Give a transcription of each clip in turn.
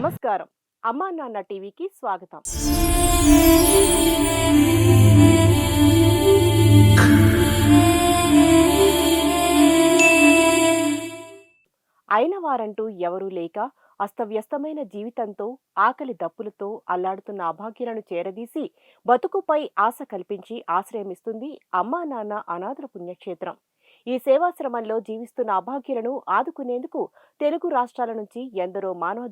నమస్కారం. అమ్మా నాన్న టీవీకి స్వాగతం. అయిన వారంటూ ఎవరూ లేక అస్తవ్యస్తమైన జీవితంతో ఆకలి దప్పులతో అల్లాడుతున్న అభాగ్యులను చేరదీసి బతుకుపై ఆశ కల్పించి ఆశ్రయమిస్తుంది అమ్మా నాన్న అనాథల పుణ్యక్షేత్రం. ఈ సేవాశ్రమంలో జీవిస్తున్న అభాగ్యులను ఆదుకునేందుకు తెలుగు రాష్ట్రాల నుంచి ఎందరో మానవ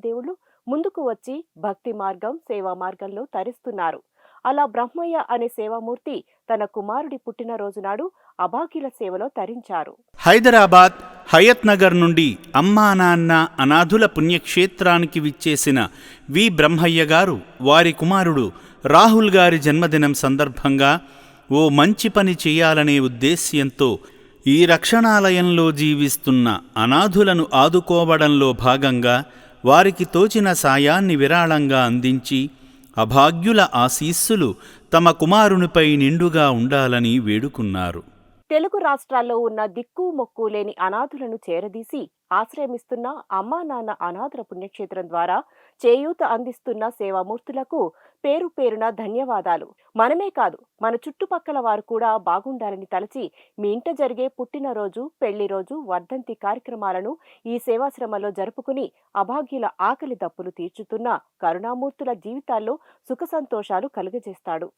ముందుకు వచ్చి భక్తి మార్గం సేవా మార్గంలో తరిస్తున్నారు. అలా బ్రహ్మయ్య అనే సేవామూర్తి తన కుమారుడి పుట్టినరోజు నాడు అభాగ్యుల సేవలో తరించారు. హైదరాబాద్ హయత్ నగర్ నుండి అమ్మా నాన్న అనాథుల పుణ్యక్షేత్రానికి విచ్చేసిన వి. బ్రహ్మయ్య గారు వారి కుమారుడు రాహుల్ గారి జన్మదినం సందర్భంగా ఓ మంచి పని చేయాలనే ఉద్దేశ్యంతో ఈ రక్షణాలయంలో జీవిస్తున్న అనాథులను ఆదుకోవడంలో భాగంగా వారికి తోచిన సాయాన్ని విరాళంగా అందించి అభాగ్యుల ఆశీస్సులు తమ కుమారునిపై నిండుగా ఉండాలని వేడుకున్నారు. తెలుగు రాష్ట్రాల్లో ఉన్న దిక్కు మొక్కు లేని అనాథులను చేరదీసి ఆశ్రయమిస్తున్న అమ్మా నాన్న అనాథుల పుణ్యక్షేత్రం ద్వారా చేయూత అందిస్తున్న సేవామూర్తులకు పేరు పేరున ధన్యవాదాలు. మనమే కాదు మన చుట్టుపక్కల వారు కూడా బాగుండాలని తలచి మీ ఇంట జరిగే పుట్టినరోజు పెళ్ళి రోజు వర్ధంతి కార్యక్రమాలను ఈ సేవాశ్రమంలో జరుపుకుని అభాగ్యుల ఆకలి దప్పులు తీర్చుతున్న కరుణామూర్తుల జీవితాల్లో సుఖ సంతోషాలు కలుగజేస్తాడు.